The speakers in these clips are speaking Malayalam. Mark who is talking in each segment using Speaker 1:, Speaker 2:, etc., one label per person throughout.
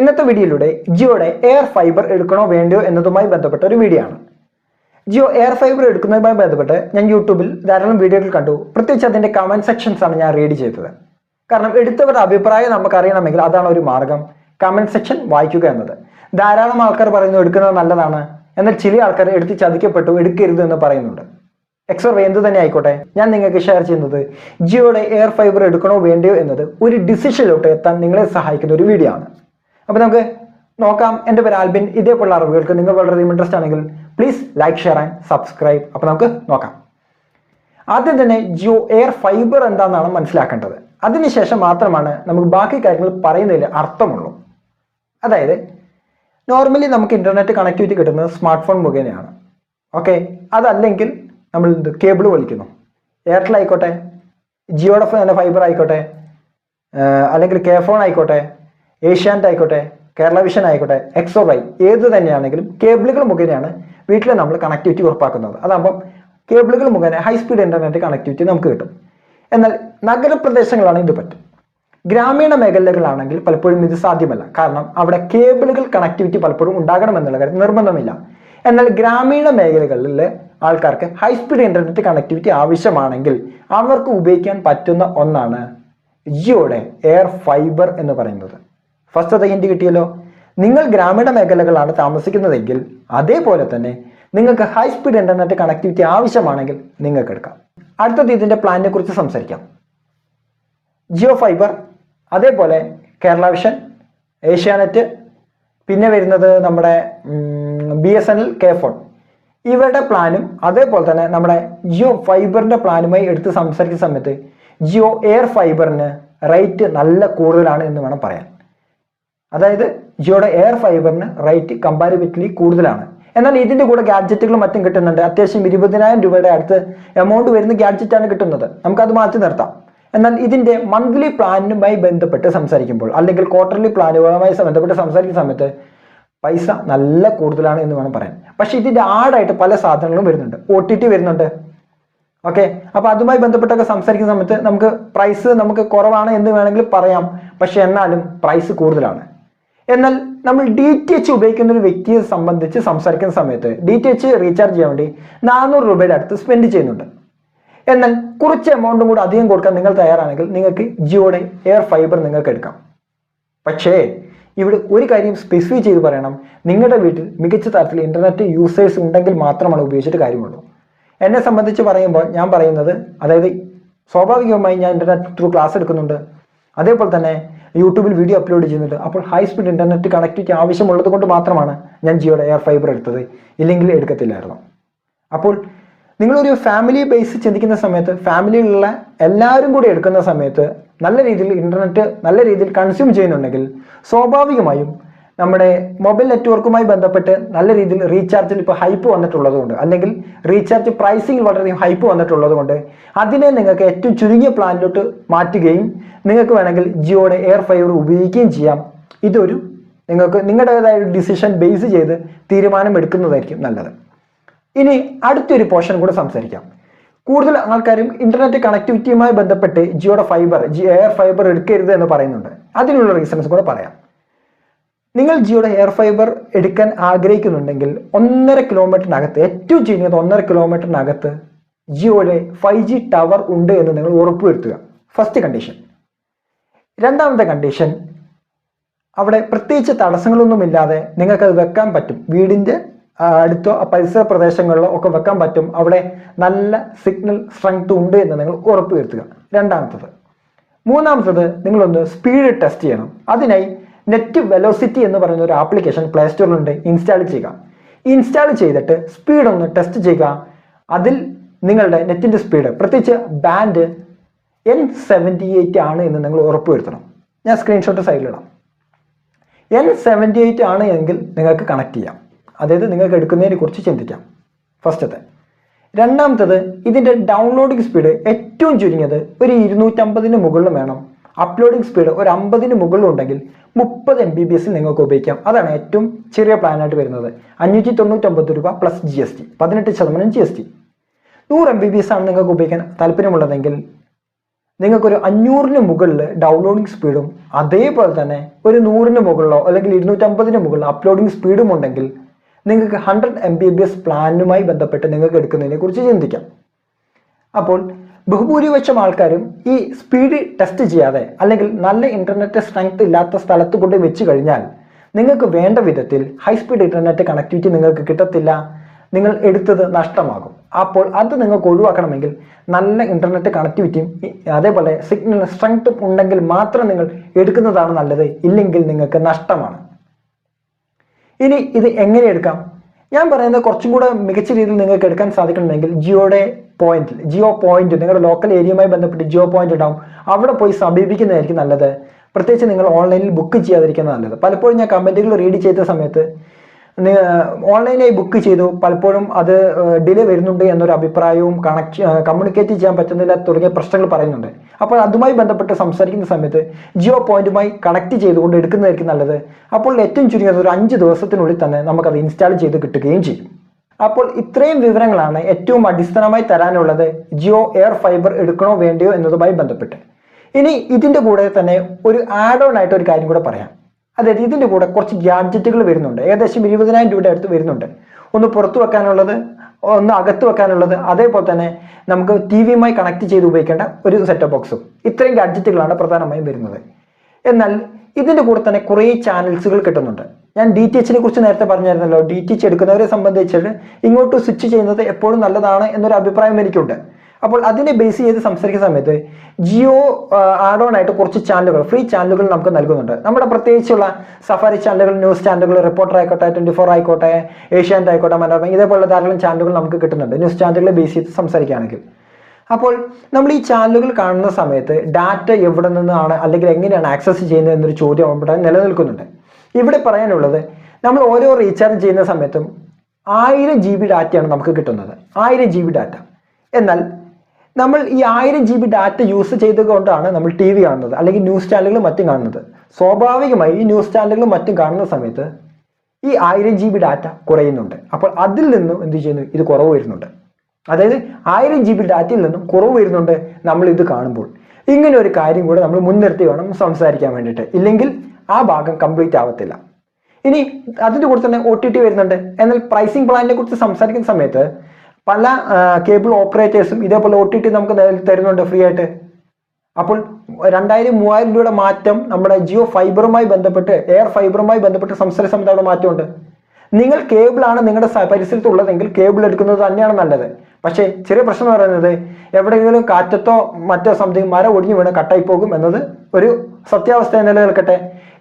Speaker 1: ഇന്നത്തെ വീഡിയോയിലൂടെ ജിയോയുടെ എയർ ഫൈബർ എടുക്കണോ വേണ്ടയോ എന്നതുമായി ബന്ധപ്പെട്ട ഒരു വീഡിയോ ആണ്. ജിയോ എയർ ഫൈബർ എടുക്കുന്നതുമായി ബന്ധപ്പെട്ട് ഞാൻ യൂട്യൂബിൽ ധാരാളം വീഡിയോകൾ കണ്ടു. പ്രത്യേകിച്ച് അതിന്റെ കമന്റ് സെക്ഷൻസ് ആണ് ഞാൻ റീഡ് ചെയ്തത്. കാരണം എടുത്തവരുടെ അഭിപ്രായം നമുക്ക് അറിയണമെങ്കിൽ അതാണ് ഒരു മാർഗം. കമന്റ് സെക്ഷൻ വായിക്കുക എന്നത്. ധാരാളം ആൾക്കാർ പറയുന്നു എടുക്കുന്നത് നല്ലതാണ്. എന്നാൽ ചില ആൾക്കാർ എടുത്ത് ചതിക്കപ്പെട്ടു എടുക്കരുത് എന്ന് പറയുന്നുണ്ട്. എക്സർവേ എന്ത് തന്നെ ആയിക്കോട്ടെ ഞാൻ നിങ്ങൾക്ക് ഷെയർ ചെയ്യുന്നത് ജിയോയുടെ എയർ ഫൈബർ എടുക്കണോ വേണ്ടയോ എന്നത് ഒരു ഡിസിഷനിലോട്ട് എത്താൻ നിങ്ങളെ സഹായിക്കുന്ന ഒരു വീഡിയോ ആണ്. അപ്പോൾ നമുക്ക് നോക്കാം എന്റെ പേര് ആൽബിൻ ഇതേപോലുള്ള അറിവുകൾക്ക് നിങ്ങൾ വളരെ ഇൻട്രസ്റ്റ് ആണെങ്കിൽ please like share and subscribe അപ്പോൾ നമുക്ക് നോക്കാം. ആദ്യം തന്നെ ജിയോ എയർ ഫൈബർ എന്താണെന്നാണ് മനസ്സിലാക്കേണ്ടത്. അതിനുശേഷം മാത്രമാണ് നമുക്ക് ബാക്കി കാര്യങ്ങൾ പറയുന്നതിൽ അർത്ഥമുള്ളൂ. അതായത് നോർമലി നമുക്ക് ഇന്റർനെറ്റ് കണക്ടിവിറ്റി കിട്ടുന്നത് സ്മാർട്ട് ഫോൺ മുഖേനയാണ്. ഓക്കെ അതല്ലെങ്കിൽ നമ്മൾ എന്ത് കേബിൾ വലിക്കുന്നു. എയർടെൽ ആയിക്കോട്ടെ ജിയോടെ തന്നെ ഫൈബർ ആയിക്കോട്ടെ അല്ലെങ്കിൽ കെ ഫോൺ ആയിക്കോട്ടെ ഏഷ്യാനെറ്റ് ആയിക്കോട്ടെ കേരള വിഷൻ ആയിക്കോട്ടെ എക്സോ വൈ ഏത് തന്നെയാണെങ്കിലും കേബിളുകൾ മുഖേനയാണ് വീട്ടിൽ നമ്മൾ കണക്ടിവിറ്റി ഉറപ്പാക്കുന്നത്. അതാകുമ്പം കേബിളുകൾ മുഖേന ഹൈ സ്പീഡ് ഇന്റർനെറ്റ് കണക്ടിവിറ്റി നമുക്ക് കിട്ടും. എന്നാൽ നഗരപ്രദേശങ്ങളാണ് ഇത് പറ്റും. ഗ്രാമീണ മേഖലകളാണെങ്കിൽ പലപ്പോഴും ഇത് സാധ്യമല്ല. കാരണം അവിടെ കേബിളുകൾ കണക്ടിവിറ്റി പലപ്പോഴും ഉണ്ടാകണമെന്നുള്ള കാര്യം നിർബന്ധമില്ല. എന്നാൽ ഗ്രാമീണ മേഖലകളിൽ ആൾക്കാർക്ക് ഹൈ സ്പീഡ് ഇന്റർനെറ്റ് കണക്ടിവിറ്റി ആവശ്യമാണെങ്കിൽ അവർക്ക് ഉപയോഗിക്കാൻ പറ്റുന്ന ഒന്നാണ് ജിയോയുടെ എയർ ഫൈബർ എന്ന് പറയുന്നത്. ഫസ്റ്റ് ഹിന്റ് കിട്ടിയല്ലോ. നിങ്ങൾ ഗ്രാമീണ മേഖലകളാണ് താമസിക്കുന്നതെങ്കിൽ അതേപോലെ തന്നെ നിങ്ങൾക്ക് ഹൈ സ്പീഡ് ഇന്റർനെറ്റ് കണക്ടിവിറ്റി ആവശ്യമാണെങ്കിൽ നിങ്ങൾക്ക് എടുക്കാം. അടുത്തത് ഇതിന്റെ പ്ലാനിനെ കുറിച്ച് സംസാരിക്കാം. ജിയോ ഫൈബർ അതേപോലെ കേരള വിഷൻ ഏഷ്യാനെറ്റ് പിന്നെ വരുന്നത് നമ്മുടെ B S N L K phone ഇവരുടെ പ്ലാനും അതേപോലെ തന്നെ നമ്മുടെ ജിയോ ഫൈബറിന്റെ പ്ലാനുമായി എടുത്ത് സംസാരിക്കുന്ന സമയത്ത് ജിയോ എയർ ഫൈബറിന് റേറ്റ് നല്ല കൂടുതലാണ് എന്ന് വേണം പറയാൻ. അതായത് ജിയോയുടെ എയർ ഫൈബറിന് റേറ്റ് കമ്പാരിറ്റീവ്ലി കൂടുതലാണ്. എന്നാൽ ഇതിന്റെ കൂടെ ഗാഡ്ജറ്റുകളും മറ്റും കിട്ടുന്നുണ്ട്. അത്യാവശ്യം ഇരുപതിനായിരം രൂപയുടെ അടുത്ത് എമൗണ്ട് വരുന്ന ഗാഡ്ജറ്റാണ് കിട്ടുന്നത്. നമുക്കത് മാറ്റി നിർത്താം. എന്നാൽ ഇതിന്റെ മന്ത്ലി പ്ലാനുമായി ബന്ധപ്പെട്ട് സംസാരിക്കുമ്പോൾ അല്ലെങ്കിൽ ക്വാർട്ടർലി പ്ലാനുകളുമായി ബന്ധപ്പെട്ട് സംസാരിക്കുന്ന സമയത്ത് പൈസ നല്ല കൂടുതലാണ് എന്ന് വേണം പറയാൻ. പക്ഷെ ഇതിന്റെ ആടായിട്ട് പല സാധനങ്ങളും വരുന്നുണ്ട്. ഒ ടി ടി വരുന്നുണ്ട്. ഓക്കെ അപ്പോൾ അതുമായി ബന്ധപ്പെട്ടൊക്കെ സംസാരിക്കുന്ന സമയത്ത് നമുക്ക് പ്രൈസ് നമുക്ക് കുറവാണ് എന്ന് വേണമെങ്കിൽ പറയാം. പക്ഷെ എന്നാലും പ്രൈസ് കൂടുതലാണ്. എന്നാൽ നമ്മൾ ഡി ടി എച്ച് ഉപയോഗിക്കുന്ന ഒരു വ്യക്തിയെ സംബന്ധിച്ച് സംസാരിക്കുന്ന സമയത്ത് ഡി ടി എച്ച് റീചാർജ് ചെയ്യാൻ വേണ്ടി നാനൂറ് രൂപയുടെ അടുത്ത് സ്പെൻഡ് ചെയ്യുന്നുണ്ട്. എന്നാൽ കുറച്ച് എമൗണ്ടും കൂടെ അധികം കൊടുക്കാൻ നിങ്ങൾ തയ്യാറാണെങ്കിൽ നിങ്ങൾക്ക് ജിയോയുടെ എയർ ഫൈബർ നിങ്ങൾക്ക് എടുക്കാം. പക്ഷേ ഇവിടെ ഒരു കാര്യം സ്പെസിഫൈ ചെയ്ത് പറയണം. നിങ്ങളുടെ വീട്ടിൽ മികച്ച തരത്തിൽ ഇന്റർനെറ്റ് യൂസേഴ്സ് ഉണ്ടെങ്കിൽ മാത്രമാണ് ഉപയോഗിച്ചിട്ട് കാര്യമുള്ളൂ. എന്നെ സംബന്ധിച്ച് പറയുമ്പോൾ ഞാൻ പറയുന്നത് അതായത് സ്വാഭാവികമായി ഞാൻ ഇന്റർനെറ്റ് ത്രൂ ക്ലാസ് എടുക്കുന്നുണ്ട്. അതേപോലെ തന്നെ യൂട്യൂബിൽ വീഡിയോ അപ്ലോഡ് ചെയ്യുന്നുണ്ട്. അപ്പോൾ ഹൈ സ്പീഡ് ഇന്റർനെറ്റ് കണക്ടിവിറ്റി ആവശ്യമുള്ളത് കൊണ്ട് മാത്രമാണ് ഞാൻ ജിയോയുടെ എയർ ഫൈബർ എടുത്തത്. ഇല്ലെങ്കിൽ എടുക്കത്തില്ലായിരുന്നു. അപ്പോൾ നിങ്ങളൊരു ഫാമിലി ബേസ് ചിന്തിക്കുന്ന സമയത്ത് ഫാമിലിയിലുള്ള എല്ലാവരും കൂടി എടുക്കുന്ന സമയത്ത് നല്ല രീതിയിൽ ഇന്റർനെറ്റ് നല്ല രീതിയിൽ കൺസ്യൂം ചെയ്യുന്നുണ്ടെങ്കിൽ സ്വാഭാവികമായും നമ്മുടെ മൊബൈൽ നെറ്റ്വർക്കുമായി ബന്ധപ്പെട്ട് നല്ല രീതിയിൽ റീചാർജിൽ ഇപ്പോൾ ഹൈപ്പ് വന്നിട്ടുള്ളതുകൊണ്ട് അല്ലെങ്കിൽ റീചാർജ് പ്രൈസിങ്ങിൽ വളരെയധികം ഹൈപ്പ് വന്നിട്ടുള്ളതുകൊണ്ട് അതിനെ നിങ്ങൾക്ക് ഏറ്റവും ചുരുങ്ങിയ പ്ലാനിലോട്ട് മാറ്റുകയും നിങ്ങൾക്ക് വേണമെങ്കിൽ ജിയോയുടെ എയർ ഫൈബർ ഉപയോഗിക്കുകയും ചെയ്യാം. ഇതൊരു നിങ്ങൾക്ക് നിങ്ങളുടേതായ ഒരു ഡിസിഷൻ ബേസ് ചെയ്ത് തീരുമാനം എടുക്കുന്നതായിരിക്കും നല്ലത്. ഇനി അടുത്തൊരു പോർഷൻ കൂടെ സംസാരിക്കാം. കൂടുതൽ ആൾക്കാരും ഇന്റർനെറ്റ് കണക്ടിവിറ്റിയുമായി ബന്ധപ്പെട്ട് ജിയോയുടെ ഫൈബർ ജി എയർ ഫൈബർ എടുക്കരുത് എന്ന് പറയുന്നുണ്ട്. അതിനുള്ള റീസൺസ് കൂടെ പറയാം. നിങ്ങൾ ജിയോയുടെ ഹെയർ ഫൈബർ എടുക്കാൻ ആഗ്രഹിക്കുന്നുണ്ടെങ്കിൽ ഒന്നര കിലോമീറ്ററിനകത്ത് ഏറ്റവും ചുരുങ്ങിയത് ഒന്നര കിലോമീറ്ററിനകത്ത് ജിയോയുടെ ഫൈവ് ജി ടവർ ഉണ്ട് എന്ന് നിങ്ങൾ ഉറപ്പുവരുത്തുക. ഫസ്റ്റ് കണ്ടീഷൻ രണ്ടാമത്തെ കണ്ടീഷൻ അവിടെ പ്രത്യേകിച്ച് തടസ്സങ്ങളൊന്നുമില്ലാതെ നിങ്ങൾക്കത് വെക്കാൻ പറ്റും. വീടിന്റെ അടുത്തോ പരിസര പ്രദേശങ്ങളിലോ ഒക്കെ വെക്കാൻ പറ്റും. അവിടെ നല്ല സിഗ്നൽ സ്ട്രെങ്ത് ഉണ്ട് എന്ന് നിങ്ങൾ ഉറപ്പുവരുത്തുക. രണ്ടാമത്തത്. മൂന്നാമത്തത് നിങ്ങളൊന്ന് സ്പീഡ് ടെസ്റ്റ് ചെയ്യണം. അതിനായി നെറ്റ് വെലോസിറ്റി എന്ന് പറയുന്ന ഒരു ആപ്ലിക്കേഷൻ പ്ലേ സ്റ്റോറിലുണ്ട് ഇൻസ്റ്റാൾ ചെയ്യുക. ഇൻസ്റ്റാൾ ചെയ്തിട്ട് സ്പീഡ് ഒന്ന് ടെസ്റ്റ് ചെയ്യുക. അതിൽ നിങ്ങളുടെ നെറ്റിന്റെ സ്പീഡ് പ്രത്യേകിച്ച് ബാൻഡ് എൻ സെവന്റി എയ്റ്റ് ആണ് എന്ന് നിങ്ങൾ ഉറപ്പുവരുത്തണം. ഞാൻ സ്ക്രീൻഷോട്ട് സൈഡിലിടാം. എൻ സെവന്റി എയ്റ്റ് ആണ് എങ്കിൽ നിങ്ങൾക്ക് കണക്ട് ചെയ്യാം. അതായത് നിങ്ങൾക്ക് എടുക്കുന്നതിനെ കുറിച്ച് ചിന്തിക്കാം. ഫസ്റ്റത്തെ. രണ്ടാമത്തത് ഇതിന്റെ ഡൗൺലോഡിംഗ് സ്പീഡ് ഏറ്റവും ചുരുങ്ങിയത് ഒരു ഇരുന്നൂറ്റമ്പതിന് മുകളിലും വേണം. അപ്ലോഡിംഗ് സ്പീഡ് ഒരു അമ്പതിന് മുകളിലുണ്ടെങ്കിൽ മുപ്പത് എം ബി ബി എസിൽ നിങ്ങൾക്ക് ഉപയോഗിക്കാം. അതാണ് ഏറ്റവും ചെറിയ പ്ലാനായിട്ട് വരുന്നത്. അഞ്ഞൂറ്റി തൊണ്ണൂറ്റൊമ്പത് രൂപ പ്ലസ് ജി എസ് ടി പതിനെട്ട് ശതമാനം ജി എസ് ടി നൂറ് എം ബി ബി എസ് ആണ് നിങ്ങൾക്ക് ഉപയോഗിക്കാൻ താല്പര്യമുള്ളതെങ്കിൽ നിങ്ങൾക്കൊരു അഞ്ഞൂറിന് മുകളിൽ ഡൗൺലോഡിംഗ് സ്പീഡും അതേപോലെ തന്നെ ഒരു നൂറിന് മുകളിലോ അല്ലെങ്കിൽ ഇരുന്നൂറ്റമ്പതിന് മുകളിലോ അപ്ലോഡിംഗ് സ്പീഡും ഉണ്ടെങ്കിൽ നിങ്ങൾക്ക് hundred M B B S പ്ലാനുമായി ബന്ധപ്പെട്ട് നിങ്ങൾക്ക് എടുക്കുന്നതിനെ കുറിച്ച് ചിന്തിക്കാം. അപ്പോൾ ബഹുഭൂരിപക്ഷം ആൾക്കാരും ഈ സ്പീഡ് ടെസ്റ്റ് ചെയ്യാതെ അല്ലെങ്കിൽ നല്ല ഇന്റർനെറ്റ് സ്ട്രെങ്ത് ഇല്ലാത്ത സ്ഥലത്ത് കൊണ്ട് വെച്ച് കഴിഞ്ഞാൽ നിങ്ങൾക്ക് വേണ്ട വിധത്തിൽ ഹൈ സ്പീഡ് ഇന്റർനെറ്റ് കണക്ടിവിറ്റി നിങ്ങൾക്ക് കിട്ടത്തില്ല. നിങ്ങൾ എടുത്തത് നഷ്ടമാകും. അപ്പോൾ അത് നിങ്ങൾക്ക് ഒഴിവാക്കണമെങ്കിൽ നല്ല ഇന്റർനെറ്റ് കണക്ടിവിറ്റിയും അതേപോലെ സിഗ്നൽ സ്ട്രെങ്ത്തും ഉണ്ടെങ്കിൽ മാത്രം നിങ്ങൾ എടുക്കുന്നതാണ് നല്ലത്. ഇല്ലെങ്കിൽ നിങ്ങൾക്ക് നഷ്ടമാണ്. ഇനി ഇത് എങ്ങനെ എടുക്കാം? ഞാൻ പറയുന്നത് കുറച്ചും കൂടെ മികച്ച രീതിയിൽ നിങ്ങൾക്ക് എടുക്കാൻ സാധിക്കണമെങ്കിൽ ജിയോയുടെ പോയിന്റിൽ ജിയോ പോയിന്റ് നിങ്ങളുടെ ലോക്കൽ ഏരിയയുമായി ബന്ധപ്പെട്ട് ജിയോ പോയിന്റ് ഉണ്ടാവും. അവിടെ പോയി സമീപിക്കുന്നതായിരിക്കും നല്ലത്. പ്രത്യേകിച്ച് നിങ്ങൾ ഓൺലൈനിൽ ബുക്ക് ചെയ്യാതിരിക്കുന്നത് നല്ലത്. പലപ്പോഴും ഞാൻ കമന്റുകൾ റീഡ് ചെയ്ത സമയത്ത് ഓൺലൈനായി ബുക്ക് ചെയ്തു. പലപ്പോഴും അത് ഡിലേ വരുന്നുണ്ട് എന്നൊരു അഭിപ്രായവും കണക്ട് കമ്മ്യൂണിക്കേറ്റ് ചെയ്യാൻ പറ്റുന്നില്ല തുടങ്ങിയ പ്രശ്നങ്ങൾ പറയുന്നുണ്ട്. അപ്പോൾ അതുമായി ബന്ധപ്പെട്ട് സംസാരിക്കുന്ന സമയത്ത് ജിയോ പോയിന്റുമായി കണക്ട് ചെയ്തുകൊണ്ട് എടുക്കുന്നതായിരിക്കും നല്ലത്. അപ്പോൾ ഏറ്റവും ചുരുങ്ങിയത് ഒരു അഞ്ച് ദിവസത്തിനുള്ളിൽ തന്നെ നമുക്കത് ഇൻസ്റ്റാൾ ചെയ്ത് കിട്ടുകയും ചെയ്യും. അപ്പോൾ ഇത്രയും വിവരങ്ങളാണ് ഏറ്റവും അടിസ്ഥാനമായി തരാനുള്ളത് ജിയോ എയർ ഫൈബർ എടുക്കണോ വേണ്ടയോ എന്നതുമായി ബന്ധപ്പെട്ട്. ഇനി ഇതിന്റെ കൂടെ തന്നെ ഒരു ആഡ് ഓൺ ആയിട്ട് ഒരു കാര്യം കൂടെ പറയാം. അതായത് ഇതിന്റെ കൂടെ കുറച്ച് ഗാഡ്ജറ്റുകൾ വരുന്നുണ്ട്. ഏകദേശം ഇരുപതിനായിരം രൂപയുടെ അടുത്ത് വരുന്നുണ്ട്. ഒന്ന് പുറത്തു വെക്കാനുള്ളത് ഒന്ന് അകത്ത് വെക്കാനുള്ളത് അതേപോലെ തന്നെ നമുക്ക് ടി വിയുമായി കണക്ട് ചെയ്ത് ഉപയോഗിക്കേണ്ട ഒരു സെറ്റപ്പ് ബോക്സും ഇത്രയും ഗാഡ്ജറ്റുകളാണ് പ്രധാനമായും വരുന്നത്. എന്നാൽ ഇതിന്റെ കൂടെ തന്നെ കുറേ ചാനൽസുകൾ കിട്ടുന്നുണ്ട്. ഞാൻ ഡി ടി എച്ചിനെ കുറിച്ച് നേരത്തെ പറഞ്ഞായിരുന്നല്ലോ. ഡി ടി എച്ച് എടുക്കുന്നവരെ സംബന്ധിച്ചിട്ട് ഇങ്ങോട്ട് സ്വിച്ച് ചെയ്യുന്നത് എപ്പോഴും നല്ലതാണ് എന്നൊരു അഭിപ്രായം എനിക്കുണ്ട്. അപ്പോൾ അതിനെ ബേസ് ചെയ്ത് സംസാരിക്കുന്ന സമയത്ത് ജിയോ ആഡ് ഓൺ ആയിട്ട് കുറച്ച് ചാനലുകൾ ഫ്രീ ചാനലുകൾ നമുക്ക് നൽകുന്നുണ്ട്. നമ്മുടെ പ്രത്യേകിച്ചുള്ള സഫാരി ചാനലുകൾ ന്യൂസ് ചാനലുകൾ റിപ്പോർട്ടർ ആയിക്കോട്ടെ ട്വന്റി ഫോർ ആയിക്കോട്ടെ ഏഷ്യാനെറ്റ് ആയിക്കോട്ടെ മനോരമ ഇതേപോലുള്ള ധാരാളം ചാനലുകൾ നമുക്ക് കിട്ടുന്നുണ്ട്. ന്യൂസ് ചാനലുകളെ ബേസ് ചെയ്ത് സംസാരിക്കുകയാണെങ്കിൽ. അപ്പോൾ നമ്മൾ ഈ ചാനലുകൾ കാണുന്ന സമയത്ത് ഡാറ്റ എവിടെ നിന്നാണ് അല്ലെങ്കിൽ എങ്ങനെയാണ് ആക്സസ് ചെയ്യുന്നത് എന്നൊരു ചോദ്യം അവിടെ നിലനിൽക്കുന്നുണ്ട്. ഇവിടെ പറയാനുള്ളത് നമ്മൾ ഓരോ റീചാർജ് ചെയ്യുന്ന സമയത്തും ആയിരം ജി ബി ഡാറ്റയാണ് നമുക്ക് കിട്ടുന്നത്. ആയിരം ജി ബി ഡാറ്റ എന്നാൽ നമ്മൾ ഈ ആയിരം ജി ബി ഡാറ്റ യൂസ് ചെയ്തുകൊണ്ടാണ് നമ്മൾ ടി വി കാണുന്നത് അല്ലെങ്കിൽ ന്യൂസ് ചാനലുകളും മറ്റും കാണുന്നത്. സ്വാഭാവികമായി ഈ ന്യൂസ് ചാനലുകളും മറ്റും കാണുന്ന സമയത്ത് ഈ ആയിരം ജി ബി ഡാറ്റ കുറയുന്നുണ്ട്. അപ്പോൾ അതിൽ നിന്നും എന്ത് ചെയ്യുന്നു? ഇത് കുറവ് വരുന്നുണ്ട്. അതായത് ആയിരം ജി ബി ഡാറ്റയിൽ നിന്നും കുറവ് വരുന്നുണ്ട് നമ്മൾ ഇത് കാണുമ്പോൾ. ഇങ്ങനെ ഒരു കാര്യം കൂടെ നമ്മൾ മുൻനിർത്തി വേണം സംസാരിക്കാൻ വേണ്ടിയിട്ട്. ഇല്ലെങ്കിൽ ആ ഭാഗം കംപ്ലീറ്റ് ആവത്തില്ല. ഇനി അതിന്റെ കൂടെ തന്നെ ഒ ടി ടി വരുന്നുണ്ട്. എന്നാൽ പ്രൈസിംഗ് പ്ലാനിനെ കുറിച്ച് സംസാരിക്കുന്ന സമയത്ത് പല കേബിൾ ഓപ്പറേറ്റേഴ്സും ഇതേപോലെ ഒ ടി ടി നമുക്ക് തരുന്നുണ്ട് ഫ്രീ ആയിട്ട്. അപ്പോൾ രണ്ടായിരം മൂവായിരം രൂപയുടെ മാറ്റം നമ്മുടെ ജിയോ ഫൈബറുമായി ബന്ധപ്പെട്ട് എയർ ഫൈബറുമായി ബന്ധപ്പെട്ട് സംസാര സമയത്ത് മാറ്റമുണ്ട്. നിങ്ങൾ കേബിളാണ് നിങ്ങളുടെ പരിസരത്തുള്ളതെങ്കിൽ കേബിൾ എടുക്കുന്നത് തന്നെയാണ് നല്ലത്. പക്ഷേ ചെറിയ പ്രശ്നം എന്ന് പറയുന്നത് എവിടെയെങ്കിലും കാറ്റത്തോ മറ്റോ സംതിങ് മരം ഒടിഞ്ഞു വീണ് കട്ടായി പോകും എന്നത് ഒരു സത്യാവസ്ഥ നിലനിൽക്കട്ടെ.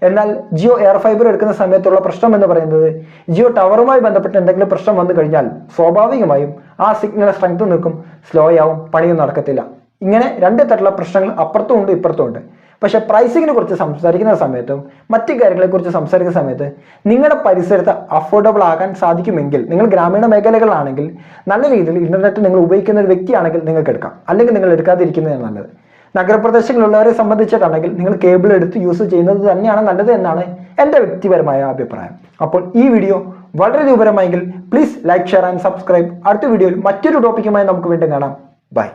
Speaker 1: എന്നാൽ ജിയോ എയർ ഫൈബർ എടുക്കുന്ന സമയത്തുള്ള പ്രശ്നം എന്ന് പറയുന്നത് ജിയോ ടവറുമായി ബന്ധപ്പെട്ട് എന്തെങ്കിലും പ്രശ്നം വന്നു കഴിഞ്ഞാൽ സ്വാഭാവികമായും ആ സിഗ്നൽ സ്ട്രെങ്ത് നിൽക്കും സ്ലോ ആവും പണിയും നടക്കത്തില്ല. ഇങ്ങനെ രണ്ട് തരത്തിലുള്ള പ്രശ്നങ്ങൾ അപ്പുറത്തും ഉണ്ട് ഇപ്പുറത്തും ഉണ്ട്. പക്ഷെ പ്രൈസിങ്ങിനെ കുറിച്ച് സംസാരിക്കുന്ന സമയത്തും മറ്റ് കാര്യങ്ങളെക്കുറിച്ച് സംസാരിക്കുന്ന സമയത്ത് നിങ്ങളുടെ പരിസരത്ത് അഫോർഡബിൾ ആകാൻ സാധിക്കുമെങ്കിൽ നിങ്ങൾ ഗ്രാമീണ മേഖലകളാണെങ്കിൽ നല്ല രീതിയിൽ ഇന്റർനെറ്റ് നിങ്ങൾ ഉപയോഗിക്കുന്ന ഒരു വ്യക്തിയാണെങ്കിൽ നിങ്ങൾക്ക് എടുക്കാം. അല്ലെങ്കിൽ നിങ്ങൾ എടുക്കാതിരിക്കുന്നതാണ് നല്ലത്. നഗരപ്രദേശങ്ങളിലുള്ളവരെ സംബന്ധിച്ചിട്ടാണെങ്കിൽ നിങ്ങൾ കേബിൾ എടുത്ത് യൂസ് ചെയ്യുന്നത് തന്നെയാണ് നല്ലത് എന്നാണ് എന്റെ വ്യക്തിപരമായ അഭിപ്രായം. അപ്പോൾ ഈ വീഡിയോ വളരെ രൂപരമായെങ്കിൽ please like share and subscribe അടുത്ത വീഡിയോയിൽ മറ്റൊരു ടോപ്പിക്കുമായി നമുക്ക് വീണ്ടും കാണാം. ബൈ